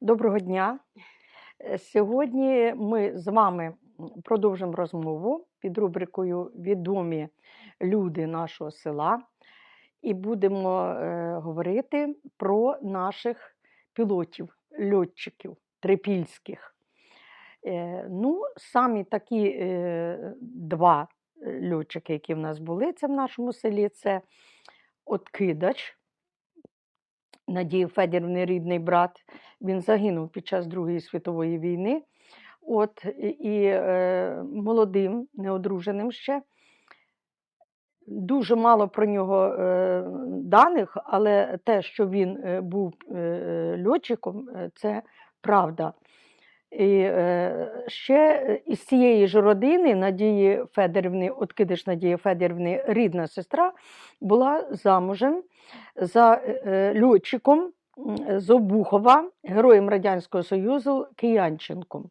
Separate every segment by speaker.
Speaker 1: Доброго дня. Е, Сьогодні ми з вами продовжимо розмову під рубрикою Відомі люди нашого села і будемо е, говорити про наших пілотів, льотчиків трипільських. Е, ну, самі такі е, два е, льотчики, які в нас були це в нашому селі, це Откидач. Надії Федорівни рідний брат. Він загинув під час Другої світової війни. От, і- е, молодим, неодруженим ще. Дуже мало про нього е, даних, але те, що він е, був е, льотчиком, е, це правда. І е, ще е, із цієї ж родини Надії Федорівни, Откидиш Надії Федорівни, рідна сестра, була замужем за е, е, льотчиком з Обухова, героєм Радянського Союзу Киянченком.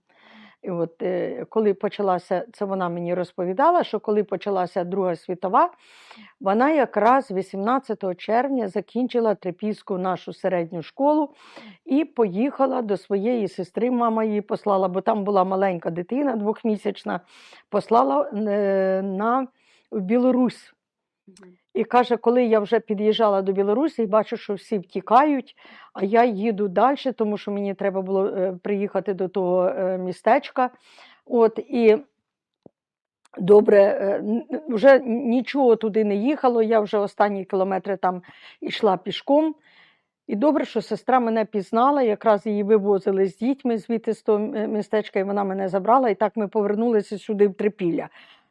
Speaker 1: І от е, коли почалася, це вона мені розповідала, що коли почалася Друга світова, вона якраз 18 червня закінчила Трипільську нашу середню школу і поїхала до своєї сестри. Мама її послала, бо там була маленька дитина, двохмісячна, послала е, на в Білорусь. І каже, коли я вже під'їжджала до Білорусі, бачу, що всі втікають, а я їду далі, тому що мені треба було е, приїхати до того е, містечка. От, і добре, е, вже нічого туди не їхало, я вже останні кілометри там йшла пішком. І добре, що сестра мене пізнала, якраз її вивозили з дітьми звідти з того містечка, і вона мене забрала, і так ми повернулися сюди в Трипілля.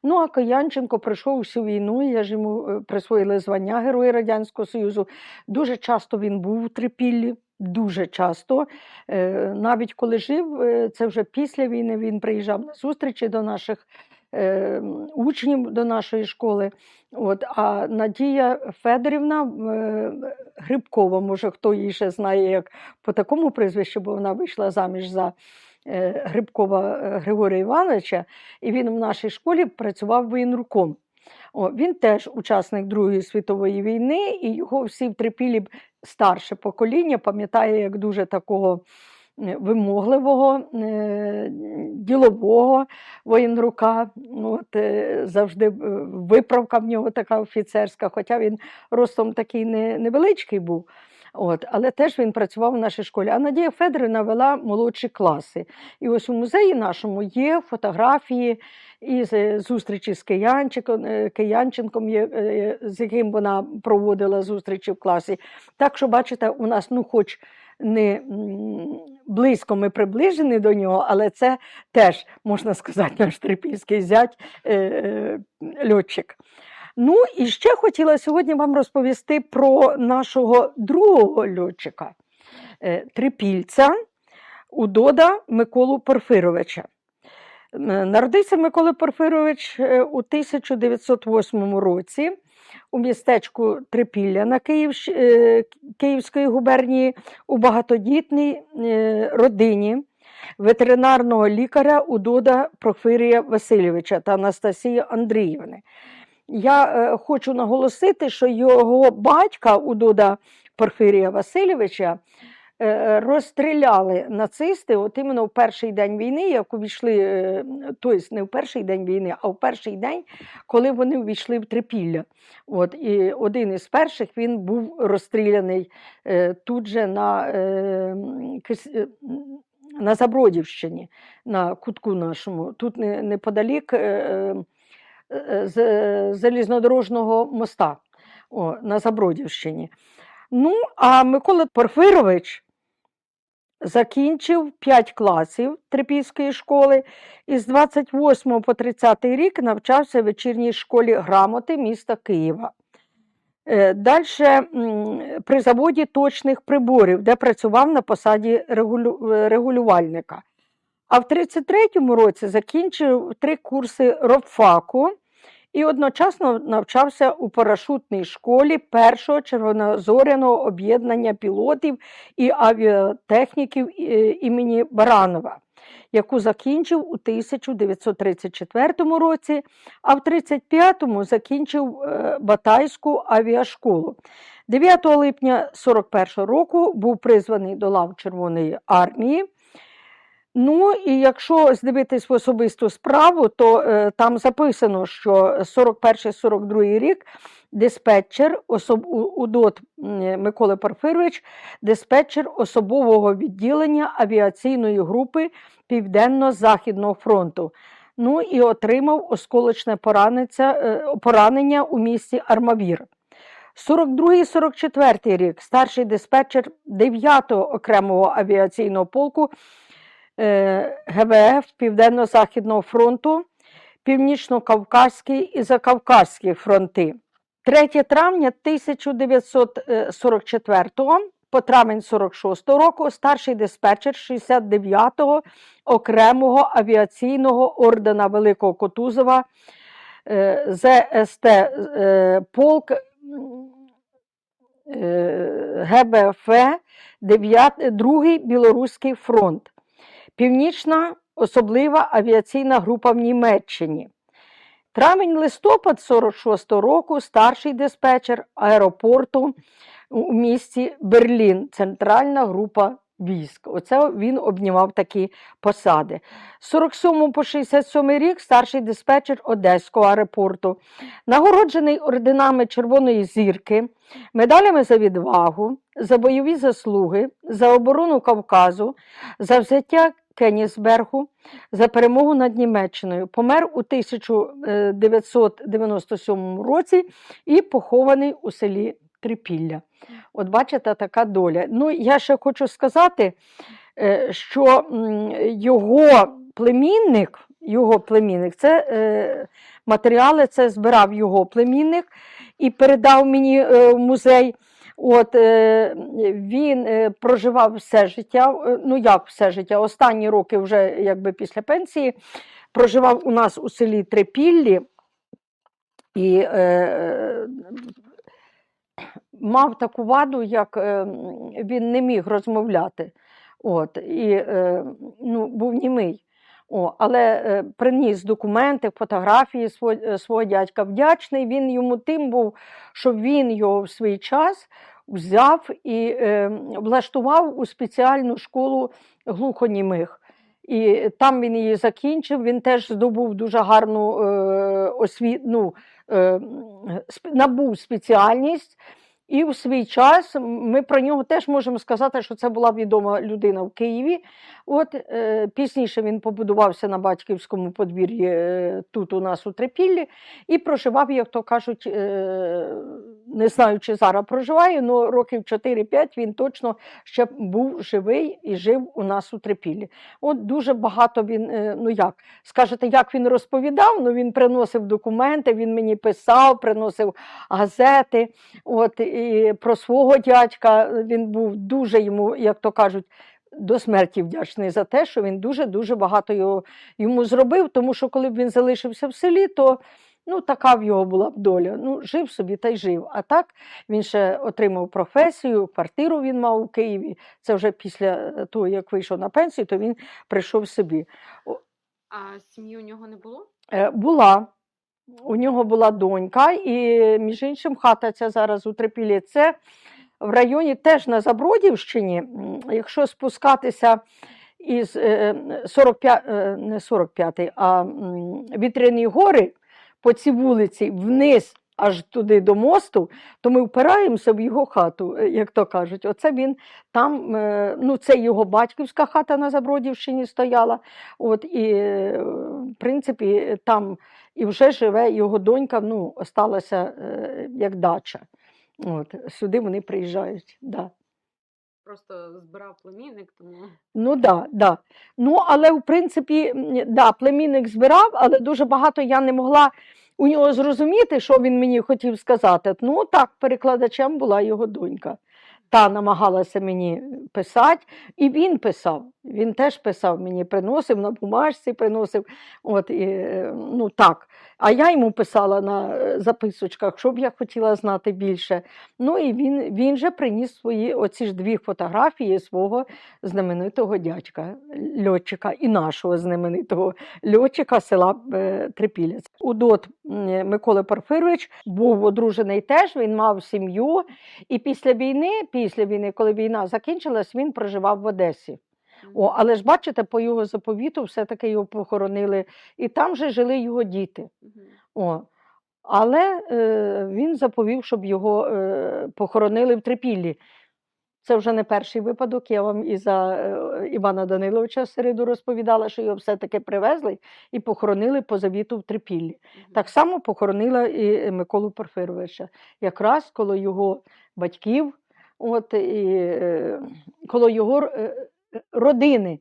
Speaker 1: Ну, а Каянченко пройшов всю війну, я ж йому е, присвоїли звання Героя Радянського Союзу. Дуже часто він був у Трипіллі, дуже часто. Е, Навіть коли жив, е, це вже після війни, він приїжджав на зустрічі до наших учнів, до нашої школи. От, а Надія Федорівна Грибкова, може, хто її ще знає як по такому прізвищу, бо вона вийшла заміж за Грибкова е, Григорія Івановича, і він в нашій школі працював воєнруком. О, він теж учасник Другої світової війни, і його всі в Трипілі старше покоління пам'ятає як дуже такого е, вимогливого, е, ділового воєнрука. От, е, завжди е, виправка в нього така офіцерська, хоча він ростом такий невеличкий був. От, але теж він працював в нашій школі. А Надія Федорівна вела молодші класи. І ось у музеї нашому є фотографії із е, зустрічі з е, Киянченком, е, з яким вона проводила зустрічі в класі. Так що, бачите, у нас, ну, хоч не близько ми приближені до нього, але це теж, можна сказати, наш трипільський зять льотчик. Ну і ще хотіла сьогодні вам розповісти про нашого другого льотчика, е, трипільця Удода Миколу Порфировича. Е, Народився Микола Порфирович е, у 1908 році у містечку Трипілля на Київщ... Київської губернії у багатодітній родині ветеринарного лікаря Удода Порфирія Васильовича та Анастасії Андріївни. Я е, хочу наголосити, що його батька Удода Порфирія Васильовича е, розстріляли нацисти от іменно в перший день війни, як увійшли, е, тобто не в перший день війни, а в перший день, коли вони увійшли в Трипілля. От, і один із перших він був розстріляний тут же на, на Забродівщині, на кутку нашому, тут не- неподалік. Е, е, е, з е, залізнодорожного моста о, на Забродівщині. Ну, а Микола Порфирович закінчив 5 класів Трипільської школи і з 28 по 30 рік навчався в вечірній школі грамоти міста Києва. Далі при заводі точних приборів, де працював на посаді регулю- е, регулювальника. А в 33-му році закінчив три курси робфаку і одночасно навчався у парашутній школі першого червонозоряного об'єднання пілотів і авіатехніків е, імені Баранова, яку закінчив у 1934 році, а в 35-му закінчив е, Батайську авіашколу. 9 липня 41 року був призваний до лав Червоної армії. Ну і якщо здивитись в особисту справу, то е, там записано, що 41-42 рік диспетчер особ, УДОТ Миколи Порфирович, диспетчер особового відділення авіаційної групи Південно-Західного фронту. Ну і отримав осколочне е, поранення у місті Армавір. 42-44 рік старший диспетчер 9-го окремого авіаційного полку ГВФ Південно-Західного фронту, Північно-Кавказький і Закавказький фронти. 3 травня 1944 по травень 46 року старший диспетчер 69-го окремого авіаційного ордена Великого Котузова е, ЗСТ е, полк е, ГБФ 9, 2 Білоруський фронт. Північна особлива авіаційна група в Німеччині. Травень-листопад 46-го року старший диспетчер аеропорту у місті Берлін, центральна група військ. Оце він обнімав такі посади. З 47 по 67 рік старший диспетчер Одеського аеропорту, нагороджений орденами Червоної зірки, медалями за відвагу, за бойові заслуги, за оборону Кавказу, за взяття Кенісбергу, за перемогу над Німеччиною. Помер у 1997 році і похований у селі Трипілля. От бачите, така доля. Ну, я ще хочу сказати, е, що його племінник, його племінник, це е, матеріали, це збирав його племінник і передав мені е, в музей. От е, він е, проживав все життя, е, ну як все життя, останні роки вже якби після пенсії, проживав у нас у селі Трипіллі і е, мав таку ваду, як він не міг розмовляти. От, і е, ну, був німий. О, але е, приніс документи, фотографії свого, е, свого дядька. Вдячний він йому тим був, що він його в свій час взяв і е, влаштував у спеціальну школу глухонімих. І там він її закінчив. Він теж здобув дуже гарну е, освіт, ну, е, набув спеціальність. І в свій час ми про нього теж можемо сказати, що це була відома людина в Києві. От е, пізніше він побудувався на батьківському подвір'ї е, тут у нас у Трипіллі і проживав, як то кажуть, е, не знаю, чи зараз проживає, але років 4-5 він точно ще був живий і жив у нас у Трипіллі. От дуже багато він, е, ну як, скажете, як він розповідав, ну він приносив документи, він мені писав, приносив газети. От, і про свого дядька він був дуже йому, як то кажуть, до смерті вдячний за те, що він дуже-дуже багато його, йому зробив, тому що коли б він залишився в селі, то ну, така в його була б доля. Ну, жив собі та й жив. А так він ще отримав професію, квартиру він мав у Києві. Це вже після того, як вийшов на пенсію, то він прийшов собі.
Speaker 2: А сім'ї у нього не було?
Speaker 1: Е, Була. У нього була донька, і, між іншим, хата ця зараз у Трипілі. Це в районі теж на Забродівщині. Якщо спускатися із е, 45, е, не 45, а Вітряні гори по цій вулиці вниз. Аж туди до мосту, то ми впираємося в його хату, е, як то кажуть. Оце він там, е, ну це його батьківська хата на Забродівщині стояла. От, і, е, в принципі, там і вже живе його донька, ну, осталася як дача. От, сюди вони приїжджають. Да.
Speaker 2: Просто збирав племінник, тому
Speaker 1: Ну, да, да. ну, але в принципі, да, племінник збирав, але дуже багато я не могла у нього зрозуміти, що він мені хотів сказати. Ну, так, перекладачем була його донька. Та намагалася мені писати, і він писав. Він теж писав мені, приносив на бумажці, приносив. От, і, е, ну, так. А я йому писала на е, записочках, що б я хотіла знати більше. Ну і він, він же приніс свої оці ж дві фотографії свого знаменитого дядька, льотчика і нашого знаменитого льотчика села е, Трипілець. Удот Микола Порфирович був одружений теж, він мав сім'ю. І після війни, після війни, коли війна закінчилась, він проживав в Одесі. О, але ж бачите, по його заповіту все-таки його похоронили, і там же жили його діти. О. Але е, він заповів, щоб його е, похоронили в Трипіллі. Це вже не перший випадок. Я вам і за е, Івана Даниловича середу розповідала, що його все-таки привезли і похоронили по завіту в Трипіллі.
Speaker 2: Мгм.
Speaker 1: Так само похоронила і Миколу Порфировича, якраз коло його батьків, от, і, е, коло його е, родини,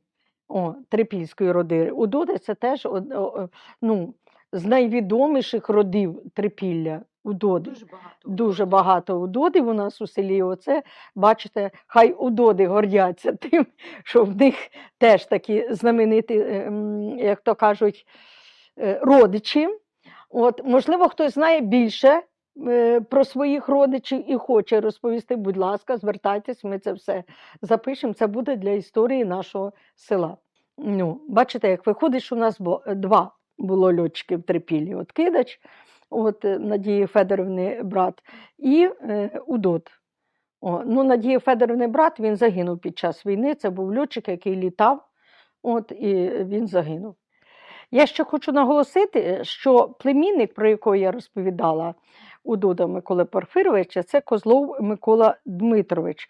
Speaker 1: о, Трипільської родини. Удоди це теж о- о, ну, з найвідоміших родів Трипілля. Удоди.
Speaker 2: Дуже багато.
Speaker 1: Дуже багато удодів у нас у селі. Оце, бачите, хай удоди гордяться тим, що в них теж такі знамениті, е, як то кажуть, е, родичі. От, можливо, хтось знає більше про своїх родичів і хоче розповісти, будь ласка, звертайтесь, ми це все запишемо. Це буде для історії нашого села. Ну, бачите, як виходить, що у нас бо- два було льотчиків в Трипіллі. От Кидач, от е, Надії Федоровни брат, і е, Удот. О, ну, Надії Федоровни брат він загинув під час війни. Це був льотчик, який літав, от, і він загинув. Я ще хочу наголосити, що племінник, про якого я розповідала у Дуда Миколи Порфировича, це Козлов Микола Дмитрович.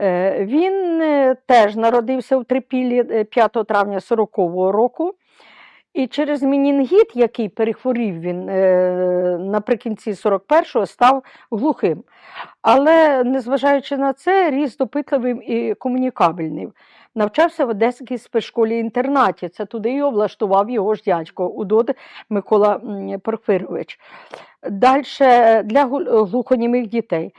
Speaker 1: Е, Він е, теж народився в Трипіллі е, 5 травня 40-го року. І через мінінгіт, який перехворів він е, наприкінці 41-го, став глухим. Але, незважаючи на це, ріс допитливим і комунікабельним. Навчався в Одеській спецшколі-інтернаті. Це туди його влаштував його ж дядько Удод Микола Порфирович. Далі для глухонімих дітей.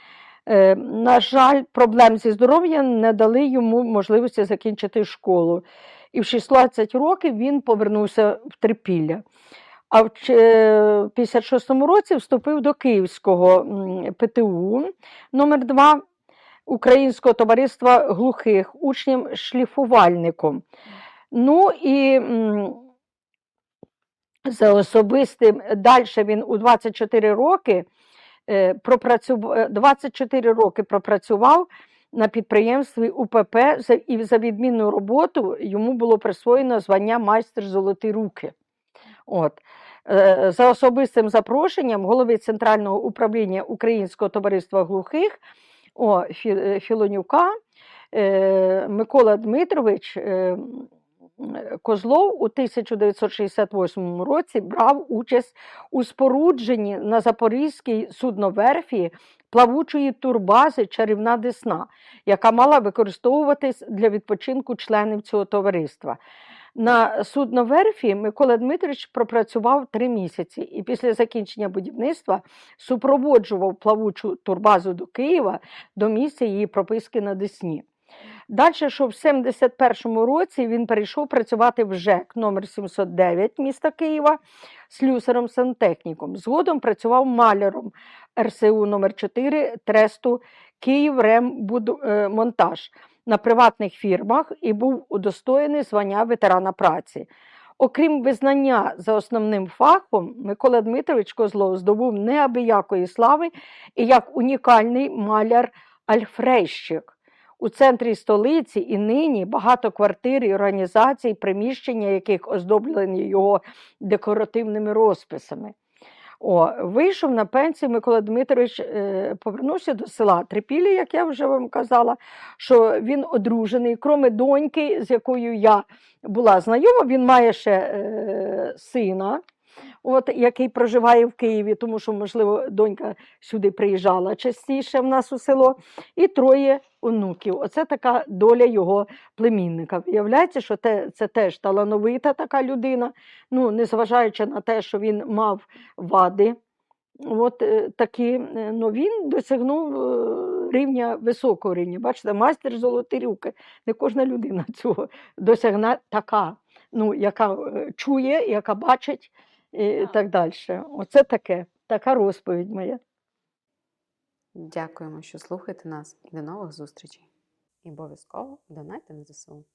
Speaker 1: Е, На жаль, проблем зі здоров'ям не дали йому можливості закінчити школу. І в 16 років він повернувся в Трипілля. А в ч- е, в 56-му році вступив до Київського ПТУ номер 2 Українського товариства глухих, учнем-шліфувальником. Ну і за особистим далі він у 24 роки е, пропрацював 24 роки пропрацював на підприємстві УПП і за відмінну роботу йому було присвоєно звання майстер золоті руки. От. Е, За особистим запрошенням голови Центрального управління Українського товариства глухих о, е, Філонюка е, Микола Дмитрович Козлов у 1968 році брав участь у спорудженні на Запорізькій судноверфі плавучої турбази Чарівна Десна, яка мала використовуватись для відпочинку членів цього товариства. На судноверфі Микола Дмитрович пропрацював три місяці і після закінчення будівництва супроводжував плавучу турбазу до Києва до місця її прописки на Десні. Далі, що в 71-му році він перейшов працювати в ЖЕК номер 709 міста Києва слюсарем сантехніком. Згодом працював маляром РСУ номер 4 Тресту Київрембудмонтаж на приватних фірмах і був удостоєний звання ветерана праці. Окрім визнання за основним фахом, Микола Дмитрович Козлов здобув неабиякої слави і як унікальний маляр-альфрейщик. У центрі столиці і нині багато квартир і організацій, приміщення яких оздоблені його декоративними розписами. О, вийшов на пенсію Микола Дмитрович, е, повернувся до села Трипілля, як я вже вам казала, що він одружений, кроме доньки, з якою я була знайома, він має ще е, сина, от, який проживає в Києві, тому що, можливо, донька сюди приїжджала частіше в нас у село, і троє онуків. Оце така доля його племінника. Виявляється, що те, це теж талановита така людина, ну, незважаючи на те, що він мав вади. От е, такі, е, ну, він досягнув е, рівня високого рівня. Бачите, майстер золоті руки. Не кожна людина цього досягне така, ну, яка чує, яка бачить, і
Speaker 2: Так.
Speaker 1: так далі. Оце таке, така розповідь моя.
Speaker 3: Дякуємо, що слухаєте нас. До нових зустрічей. І обов'язково донайте на ЗСУ.